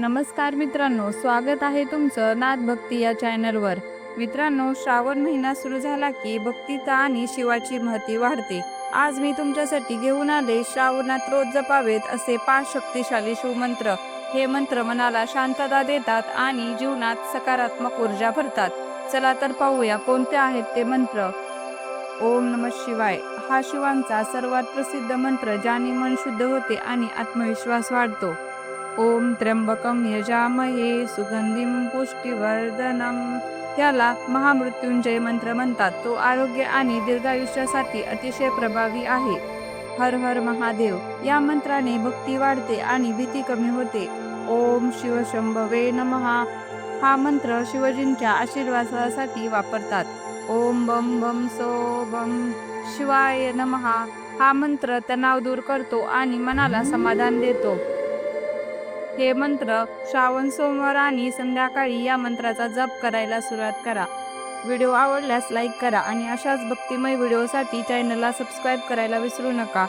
नमस्कार मित्रांनो स्वागत आहे तुमचं नाथ भक्ती या चॅनलवर. मित्रांनो श्रावण महिना सुरू झाला की भक्तीचा आणि शिवाची महती वाढते. आज मी तुमच्यासाठी घेऊन आले श्रावणात रोज जपावेत असे पाच शक्तिशाली शिवमंत्र. हे मंत्र मनाला शांतता देतात आणि जीवनात सकारात्मक ऊर्जा भरतात. चला तर पाहूया कोणते आहेत ते मंत्र. ओम नम शिवाय. हा शिवांचा सर्वात प्रसिद्ध मंत्र ज्याने मन शुद्ध होते आणि आत्मविश्वास वाढतो. ओम त्र्यंबकम यजामहे सुगंधीम पुष्टिवर्धनम। याला महामृत्युंजय मंत्र म्हणतात. तो आरोग्य आणि दीर्घायुष्यासाठी अतिशय प्रभावी आहे. हर हर महादेव या मंत्राने भक्ती वाढते आणि भीती कमी होते. ओम शिवशंभवे नमहा हा मंत्र शिवजींच्या आशीर्वादासाठी वापरतात. ओम बम बम सो बम शिवाय नमहा हा मंत्र तणाव दूर करतो आणि मनाला समाधान देतो. हे मंत्र श्रावण सोमवार आणि संध्याकाळी या मंत्राचा जप करायला सुरुवात करा. व्हिडिओ आवडल्यास लाईक करा आणि अशाच भक्तिमय व्हिडिओसाठी चॅनलला सबस्क्राईब करायला विसरू नका.